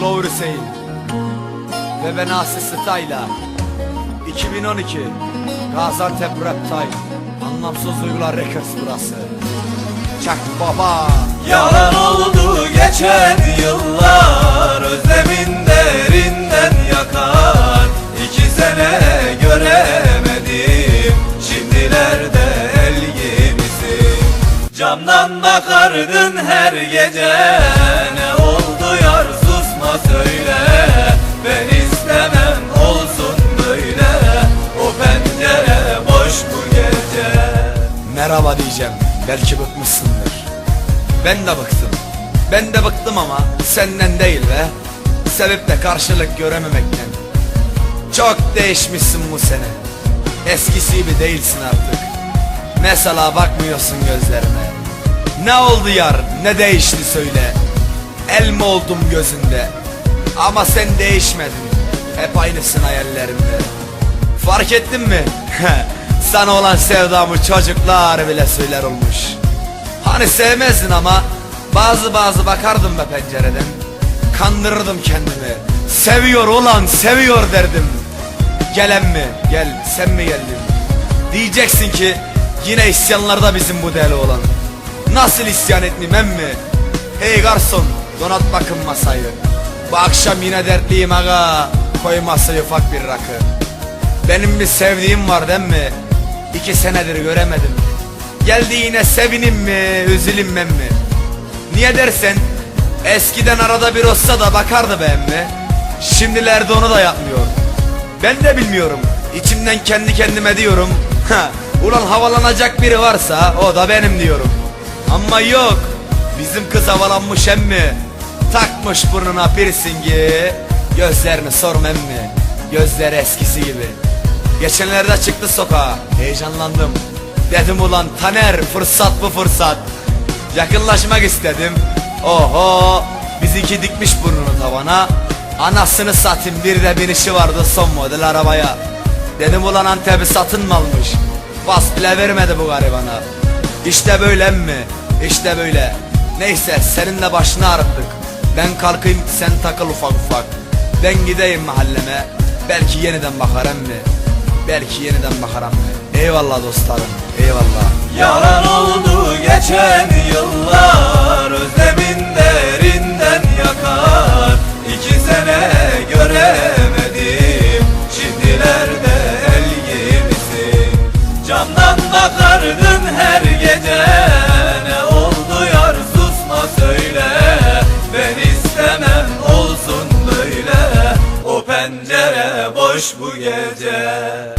Slow Hüseyin. Ve ben Asi Style'a 2012 Gaziantep Rap Time Anlamsız Duygular Records burası. Çak baba. Yalan oldu geçen yıllar. Özlemin derinden yakar. İki sene göremedim. Şimdilerde el gibisin. Camdan bakardın her gece. Ne oldu Merhaba diyeceğim. Belki bıkmışsındır. Ben de bıktım. Ben de bıktım ama senden değil be. Sebep de karşılık görememekten. Çok değişmişsin bu sene. Eskisi gibi değilsin artık. Mesela bakmıyorsun gözlerime. Ne oldu yar? Ne değişti söyle. El mi oldum gözünde? Ama sen değişmedin. Hep aynısın hayallerimde. Fark ettin mi? Sana olan sevdamı çocuklar bile söyler olmuş Hani sevmezdin ama Bazı bazı bakardım be pencereden Kandırırdım kendimi Seviyor ulan seviyor derdim Gelen mi? Gel sen mi geldin? Diyeceksin ki yine isyanlarda bizim bu deli olan Nasıl isyan etmeyeyim emmi? Hey garson donat bakın masayı Bu akşam yine dertliyim aga Koy masaya ufak bir rakı Benim bir sevdiğim var değil mi? İki senedir göremedim. Geldi yine sevinim mi üzülüm ben mi? Niye dersen Eskiden arada bir olsa da bakardı be emmi Şimdilerde onu da yapmıyor. Ben de bilmiyorum. İçimden kendi kendime diyorum "Ha, Ulan havalanacak biri varsa o da benim diyorum. Ama yok Bizim kız havalanmış emmi. Takmış burnuna piercingi Gözlerini sorma emmi Gözleri eskisi gibi Geçenlerde çıktı sokağa. Heyecanlandım. Dedim ulan Taner fırsat bu fırsat. Yakınlaşmak istedim. Oho Bizimki dikmiş burnunu tavana Anasını satayım bir de binişi vardı son model arabaya. Dedim ulan Antep'i satın mı almış? Bas bile vermedi bu garibana. İşte böyle mi? İşte böyle. Neyse seninle başını ağrıttık. Ben kalkayım sen takıl ufak ufak. Ben gideyim mahalleme. Belki yeniden bakarım mı? Belki yeniden bakarım? Eyvallah dostlarım eyvallah. Yalan oldu geçen yıllar Özlemin derinden yakar. İki sene göremedim Şimdilerde el gibisin Camdan bakardın her gece boş bu gece